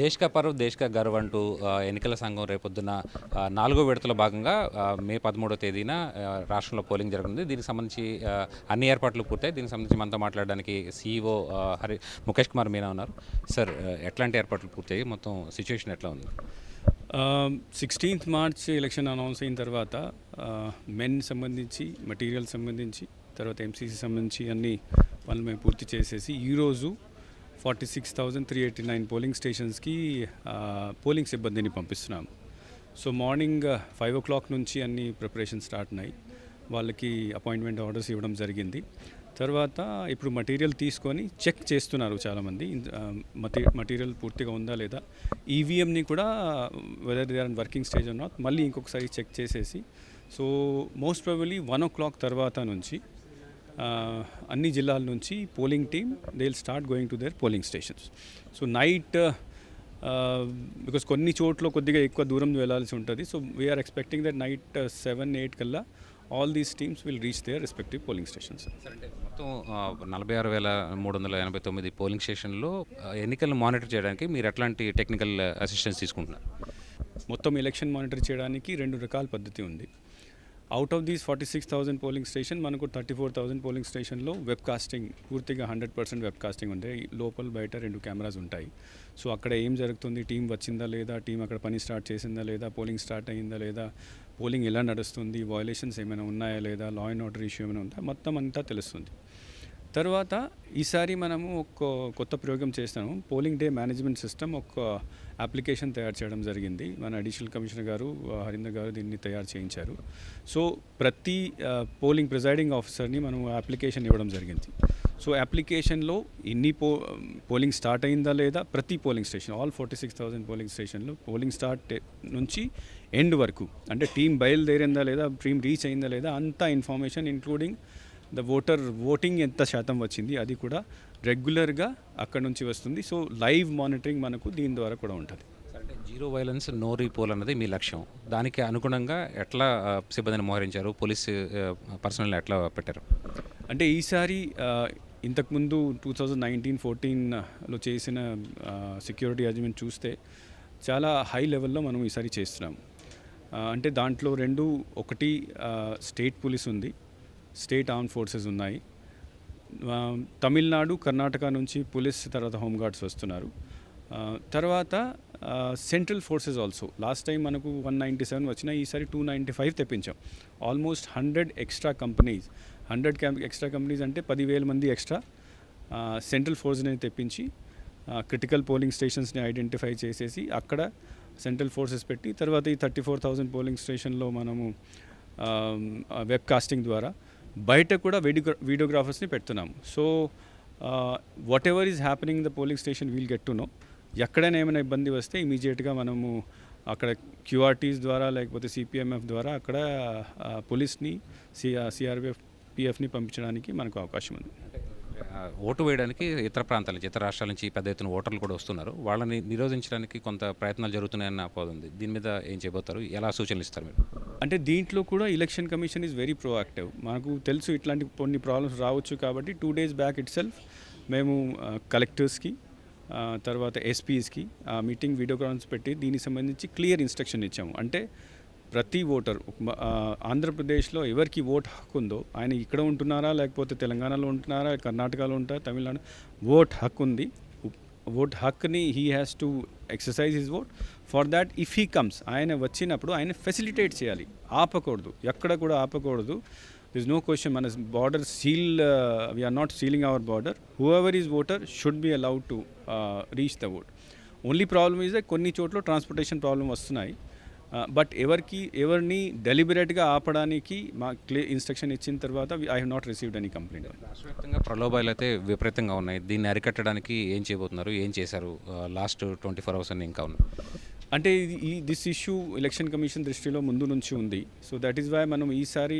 దేశ్ కా పర్వ్ దేశ్ కా గర్వ్ అంటూ ఎన్నికల సంఘం రేపొద్దున నాలుగో విడతలో భాగంగా మే పదమూడో తేదీన రాష్ట్రంలో పోలింగ్ జరగనుంది దీనికి సంబంధించి అన్ని ఏర్పాట్లు పూర్తయి. దీనికి సంబంధించి మనతో మాట్లాడడానికి సీఈఓ హరి ముఖేష్ కుమార్ మీనా ఉన్నారు. సార్ ఎట్లాంటి ఏర్పాట్లు పూర్తయ్యాయి మొత్తం సిచ్యువేషన్ ఎట్లా ఉంది? సిక్స్టీన్త్ మార్చ్ ఎలక్షన్ అనౌన్స్ అయిన తర్వాత మెన్ సంబంధించి మెటీరియల్ సంబంధించి తర్వాత ఎంసీసీ సంబంధించి అన్ని పనులు మేము పూర్తి చేసేసి ఈరోజు forty six thousand three eighty nine polling స్టేషన్స్కి polling సిబ్బందిని పంపిస్తున్నాము. So morning five o'clock నుంచి అన్ని ప్రిపరేషన్ స్టార్ట్ ఉన్నాయి వాళ్ళకి అపాయింట్మెంట్ ఆర్డర్స్ ఇవ్వడం జరిగింది. తర్వాత ఇప్పుడు మటీరియల్ తీసుకొని చెక్ చేస్తున్నారు చాలామంది. మటీ మటీరియల్ పూర్తిగా ఉందా లేదా? ఈవీఎంని కూడా whether they are working stage అన్న మళ్ళీ ఇంకొకసారి చెక్ చేసేసి so most probably one o'clock తర్వాత నుంచి అన్ని జిల్లాల నుంచి polling team they will start going to their polling stations so night because కొన్ని చోట్ల కొద్దిగా ఎక్కువ దూరం వెళ్ళాల్సి ఉంటుంది. So we are expecting that night seven eight కల్లా all these teams will reach their respective polling stations మొత్తం నలభై ఆరు వేల మూడు వందల ఎనభై తొమ్మిది పోలింగ్ స్టేషన్లో ఎన్నికలను మానిటర్ చేయడానికి మీరు ఎట్లాంటి టెక్నికల్ అసిస్టెన్స్ తీసుకుంటున్నారు? మొత్తం ఎలక్షన్ మానిటర్ చేయడానికి రెండు రకాల పద్ధతి ఉంది. Out of these forty six thousand polling station మనకు థర్టీ ఫోర్ థౌసండ్ పోలింగ్ స్టేషన్లో వెబ్ కాస్టింగ్ పూర్తిగా హండ్రెడ్ పర్సెంట్ వెబ్ కాస్టింగ్ ఉంటాయి లోపల బయట రెండు కెమెరాస్ ఉంటాయి. సో అక్కడ ఏం జరుగుతుంది? టీం వచ్చిందా లేదా? టీం అక్కడ పని స్టార్ట్ చేసిందా లేదా? పోలింగ్ స్టార్ట్ అయిందా లేదా? పోలింగ్ ఎలా నడుస్తుంది? వయలేషన్స్ ఏమైనా ఉన్నాయా లేదా? లా అండ్ ఆర్డర్ ఇష్యూ ఏమైనా ఉందా? మొత్తం అంతా తెలుస్తుంది. తర్వాత ఈసారి మనము ఒక కొత్త ప్రయోగం చేస్తాము. పోలింగ్ డే మేనేజ్మెంట్ సిస్టమ్ ఒక అప్లికేషన్ తయారు చేయడం జరిగింది. మన అడిషనల్ కమిషనర్ గారు ఆ, హరీందర్ గారు దీన్ని తయారు చేయించారు. సో ప్రతి పోలింగ్ ప్రిజైడింగ్ ఆఫీసర్ని మనం అప్లికేషన్ ఇవ్వడం జరిగింది. సో అప్లికేషన్లో ఎన్ని పో పోలింగ్ స్టార్ట్ అయిందా లేదా ప్రతి polling station all forty six thousand polling స్టేషన్లో పోలింగ్ స్టార్ట్ నుంచి ఎండ్ వరకు అంటే టీం బయలుదేరిందా లేదా టీం రీచ్ అయిందా లేదా అంతా information including the voter voting ఎంత శాతం వచ్చింది అది కూడా రెగ్యులర్గా అక్కడ నుంచి వస్తుంది. సో లైవ్ మానిటరింగ్ మనకు దీని ద్వారా కూడా ఉంటుంది. అంటే జీరో వైలెన్స్ నో రీపోల్ అన్నది మీ లక్ష్యం. దానికి అనుగుణంగా ఎట్లా సిబ్బందిని మోహరించారు? పోలీస్ పర్సనల్ ఎట్లా పెట్టారు? అంటే ఈసారి ఇంతకుముందు టూ థౌజండ్ నైన్టీన్ ఫోర్టీన్లో చేసిన సెక్యూరిటీ అరేంజ్మెంట్ చూస్తే చాలా హై లెవెల్లో మనం ఈసారి చేస్తున్నాం. అంటే దాంట్లో రెండు ఒకటి స్టేట్ పోలీస్ ఉంది. స్టేట్ ఆర్మ్ ఫోర్సెస్ ఉన్నాయి. తమిళనాడు కర్ణాటక నుంచి పోలీస్ తర్వాత హోంగార్డ్స్ వస్తున్నారు. తర్వాత central forces also. Last time మనకు వన్ నైంటీ సెవెన్ వచ్చిన ఈసారి two ninety five తెప్పించాం. Almost hundred extra companies hundred camp extra companies అంటే పదివేల మంది ఎక్స్ట్రా సెంట్రల్ ఫోర్స్ని తెప్పించి క్రిటికల్ పోలింగ్ స్టేషన్స్ని ఐడెంటిఫై చేసేసి అక్కడ సెంట్రల్ ఫోర్సెస్ పెట్టి తర్వాత ఈ థర్టీ ఫోర్ థౌజండ్ పోలింగ్ స్టేషన్లో మనము వెబ్ కాస్టింగ్ ద్వారా బయట కూడా వీడియో వీడియోగ్రాఫర్స్ని పెడుతున్నాము. So whatever is happening the polling station we'll get to know ఎక్కడైనా ఏమైనా ఇబ్బంది వస్తే ఇమీడియట్గా మనము అక్కడ క్యూఆర్టీస్ ద్వారా లేకపోతే సిపిఎంఎఫ్ ద్వారా అక్కడ పోలీస్ని సిఆర్ సిఆర్పిఎఫ్ పిఎఫ్ని పంపించడానికి మనకు అవకాశం ఉంది. ఓటు వేయడానికి ఇతర ప్రాంతాల నుంచి ఇతర రాష్ట్రాల నుంచి పెద్ద ఎత్తున ఓటర్లు కూడా వస్తున్నారు. వాళ్ళని నిరోధించడానికి కొంత ప్రయత్నాలు జరుగుతున్నాయన్న అపోద ఉంది. దీని మీద ఏం చేయబోతారు? ఎలా సూచనలు ఇస్తారు మీరు? అంటే దీంట్లో కూడా election commission is very proactive మనకు తెలుసు ఇట్లాంటి కొన్ని ప్రాబ్లమ్స్ రావచ్చు కాబట్టి two days back itself మేము కలెక్టర్స్కి తర్వాత ఎస్పీస్కి మీటింగ్ వీడియో వీడియోగ్రామ్స్ పెట్టి దీనికి సంబంధించి క్లియర్ ఇన్స్ట్రక్షన్ ఇచ్చాము. అంటే ప్రతి ఓటర్ ఆంధ్రప్రదేశ్లో ఎవరికి ఓట్ హక్కు ఉందో ఆయన ఇక్కడ ఉంటున్నారా లేకపోతే తెలంగాణలో ఉంటున్నారా కర్ణాటకలో ఉంటారా తమిళనాడు ఓట్ హక్కు ఉంది. Vote హక్ని he has to exercise his vote for that if he comes ఆయన వచ్చినప్పుడు ఆయన ఫెసిలిటేట్ చేయాలి. ఆపకూడదు. ఎక్కడ కూడా ఆపకూడదు. దిస్ నో క్వశ్చన్ మన border seal we are not sealing our border whoever is voter should be allowed to reach the vote only problem is కొన్ని చోట్ల ట్రాన్స్పోర్టేషన్ ప్రాబ్లం వస్తున్నాయి. బట్ ఎవరికి ఎవరిని డెలిబరేట్గా ఆపడానికి మా క్లియర్ ఇన్స్ట్రక్షన్ ఇచ్చిన తర్వాత I have not received any complaint రాష్ట్ర వ్యాప్తంగా ప్రలోభాలు అయితే విపరీతంగా ఉన్నాయి. దీన్ని అరికట్టడానికి ఏం చేయబోతున్నారు? ఏం చేశారు? లాస్ట్ ట్వంటీ ఫోర్ అవర్స్ అని ఇంకా ఉన్నాయి. అంటే ఇది ఈ దిస్ ఇష్యూ ఎలక్షన్ కమిషన్ దృష్టిలో ముందు నుంచి ఉంది. సో దట్ ఈస్ వై మనం ఈసారి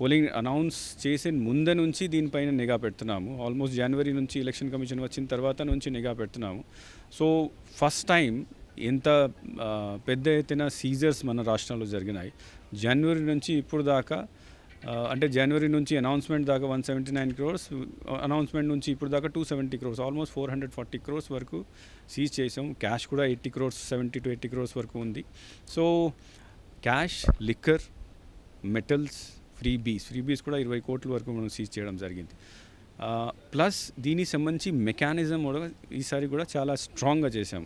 పోలింగ్ అనౌన్స్ చేసిన ముందు నుంచి దీనిపైన నిఘా పెడుతున్నాము. ఆల్మోస్ట్ జనవరి నుంచి ఎలక్షన్ కమిషన్ వచ్చిన తర్వాత నుంచి నిఘా పెడుతున్నాము. సో ఫస్ట్ టైం ఎంత పెద్ద ఎత్తున సీజర్స్ మన రాష్ట్రంలో జరిగినాయి. జనవరి నుంచి ఇప్పుడు దాకా అంటే జనవరి నుంచి అనౌన్స్మెంట్ దాకా one seventy nine crores announcement నుంచి ఇప్పుడు దాకా two seventy crores almost four hundred forty crores వరకు సీజ్ చేసాం క్యాష్ కూడా eighty crores seventy to eighty crores వరకు ఉంది. So cash liquor metals freebies freebies కూడా ఇరవై కోట్ల వరకు మనం సీజ్ చేయడం జరిగింది. ప్లస్ దీనికి సంబంధించి మెకానిజం కూడా ఈసారి కూడా చాలా స్ట్రాంగ్గా చేసాం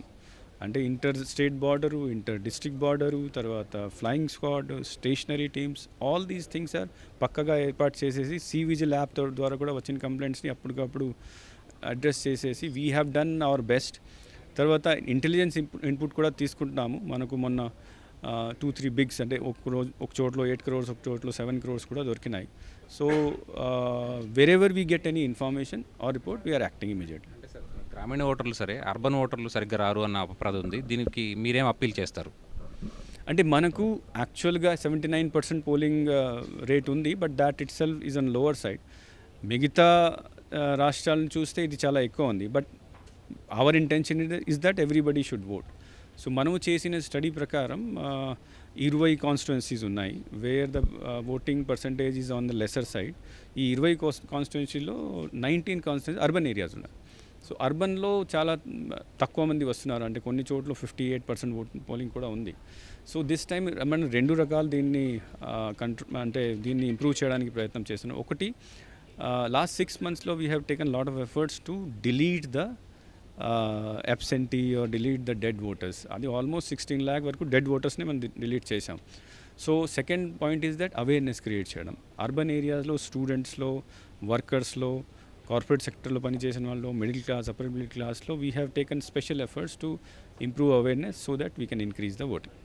అంటే inter state border inter district border తర్వాత flying squad stationary teams all these things are పక్కగా ఏర్పాటు చేసేసి సీ విజిల్ యాప్ ద్వారా కూడా వచ్చిన కంప్లైంట్స్ని అప్పటికప్పుడు అడ్రస్ చేసేసి we have done our best తర్వాత ఇంటెలిజెన్స్ ఇన్పుట్ కూడా తీసుకుంటున్నాము. మనకు మొన్న టూ త్రీ బిగ్స్ అంటే ఒక రోజు ఒక చోట్లో ఎయిట్ క్రోర్స్ ఒక చోట్లో సెవెన్ క్రోర్స్ కూడా దొరికినాయి. So wherever we get any information or report we are acting immediately గ్రామీణ ఓటర్లు సరే అర్బన్ ఓటర్లు సరిగ్గా రారు అన్న అపప్రద ఉంది. దీనికి మీరేం అప్పీల్ చేస్తారు? అంటే మనకు యాక్చువల్గా seventy nine percent polling rate ఉంది but that itself is on lower side. మిగతా రాష్ట్రాలను చూస్తే ఇది చాలా ఎక్కువ ఉంది. But our intention is that everybody should vote so మనము చేసిన స్టడీ ప్రకారం ఇరవై కాన్స్టిట్యున్సీస్ ఉన్నాయి where the voting percentage is on the lesser side ఈ ఇరవై కాన్స్టిట్యున్సీలో నైన్టీన్ కాన్స్టిట్యున్సీ అర్బన్ ఏరియాస్ ఉన్నాయి. సో అర్బన్లో చాలా తక్కువ మంది వస్తున్నారు. అంటే కొన్ని చోట్ల fifty eight percent vote polling కూడా ఉంది. సో దిస్ టైం మనం రెండు రకాలు దీన్ని కంట్రో అంటే దీన్ని ఇంప్రూవ్ చేయడానికి ప్రయత్నం చేస్తున్నాం. ఒకటి లాస్ట్ సిక్స్ మంత్స్లో we have taken lot of efforts to delete the absentee or delete the dead voters అది ఆల్మోస్ట్ సిక్స్టీన్ ల్యాక్ వరకు డెడ్ ఓటర్స్ని మనం డిలీట్ చేసాం so second point is that awareness create చేయడం. అర్బన్ ఏరియాస్లో స్టూడెంట్స్లో వర్కర్స్లో కార్పొరేట్ సెక్టర్లో పనిచేసిన వాళ్ళు మిడిల్ క్లాస్ అప్పర్ మిడిల్ క్లాస్లో we have taken special efforts to improve awareness so that we can increase the voting